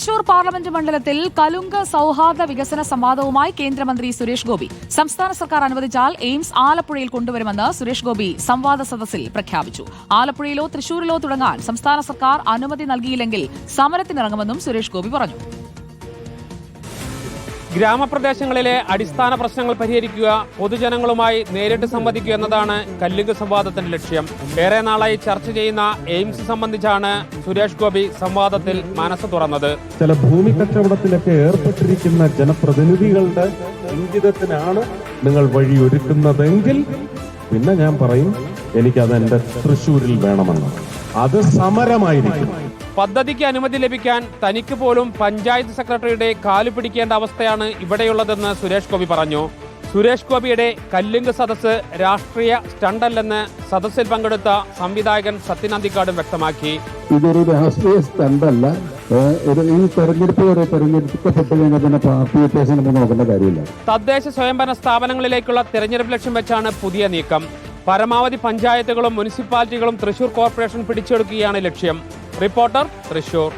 Thrissur parliament മണ്ഡലത്തിൽ കലുങ്ക് സൌഹാർദ്ദ വികസന സംവാദവുമായി കേന്ദ്രമന്ത്രി സുരേഷ് ഗോപി. സംസ്ഥാന സർക്കാർ അനുവദിച്ചാൽ എയിംസ് ആലപ്പുഴയിൽ കൊണ്ടുവരുമെന്ന് സുരേഷ് ഗോപി സംവാദ സദസ്സിൽ പ്രഖ്യാപിച്ചു. ആലപ്പുഴയിലോ തൃശൂരിലോ തുടങ്ങാൻ സംസ്ഥാന സർക്കാർ അനുമതി നൽകിയില്ലെങ്കിൽ സമരത്തിനിറങ്ങുമെന്നും സുരേഷ് ഗോപി പറഞ്ഞു. ഗ്രാമപ്രദേശങ്ങളിലെ അടിസ്ഥാന പ്രശ്നങ്ങൾ പരിഹരിക്കുക പൊതുജനങ്ങളുമായി നേരിട്ട് സംവദിക്കുക എന്നതാണ് കല്ലുങ്ക് സംവാദത്തിന്റെ ലക്ഷ്യം. ഏറെ നാളായി ചർച്ച ചെയ്യുന്ന എയിംസ് സംബന്ധിച്ചാണ് സുരേഷ് ഗോപി സംവാദത്തിൽ മനസ്സ് തുറന്നത്. ചില ഭൂമി കച്ചവടത്തിലൊക്കെ ഏർപ്പെട്ടിരിക്കുന്ന ജനപ്രതിനിധികളുടെ ഇംഗിതത്തിനാണ് നിങ്ങൾ വഴിയൊരുക്കുന്നതെങ്കിൽ പിന്നെ ഞാൻ പറയും എനിക്കത് എന്റെ തൃശ്ശൂരിൽ വേണമെന്ന്. അത് സമരമായിരിക്കും. പദ്ധതിക്ക് അനുമതി ലഭിക്കാൻ തനിക്ക് പോലും പഞ്ചായത്ത് സെക്രട്ടറിയുടെ കാലു പിടിക്കേണ്ട അവസ്ഥയാണ് ഇവിടെയുള്ളതെന്ന് സുരേഷ് ഗോപി പറഞ്ഞു. സുരേഷ് ഗോപിയുടെ കല്ലുങ്ക് സദസ്സ് രാഷ്ട്രീയ സ്റ്റണ്ടല്ലെന്ന് സദസ്സിൽ പങ്കെടുത്ത സംവിധായകൻ സത്യനന്ദിക്കാടും വ്യക്തമാക്കി. ഇതൊരു രാഷ്ട്രീയ സ്റ്റണ്ടല്ല. ഏഹ് ഒരു ഈ തെരഞ്ഞെടുപ്പ് വരെ തെരഞ്ഞെടുക്കപ്പെട്ട് കഴിഞ്ഞാൽ പിന്നെ പാർട്ടി വ്യത്യാസം നമ്മൾ നോക്കേണ്ട കാര്യമില്ല. തദ്ദേശ സ്വയംഭരണ സ്ഥാപനങ്ങളിലേക്കുള്ള തെരഞ്ഞെടുപ്പ് ലക്ഷ്യം വെച്ചാണ് പുതിയ നീക്കം. പരമാവധി പഞ്ചായത്തുകളും മുനിസിപ്പാലിറ്റികളും തൃശൂർ കോർപ്പറേഷൻ പിടിച്ചെടുക്കുകയാണ് ലക്ഷ്യം. റിപ്പോർട്ടർ തൃശൂർ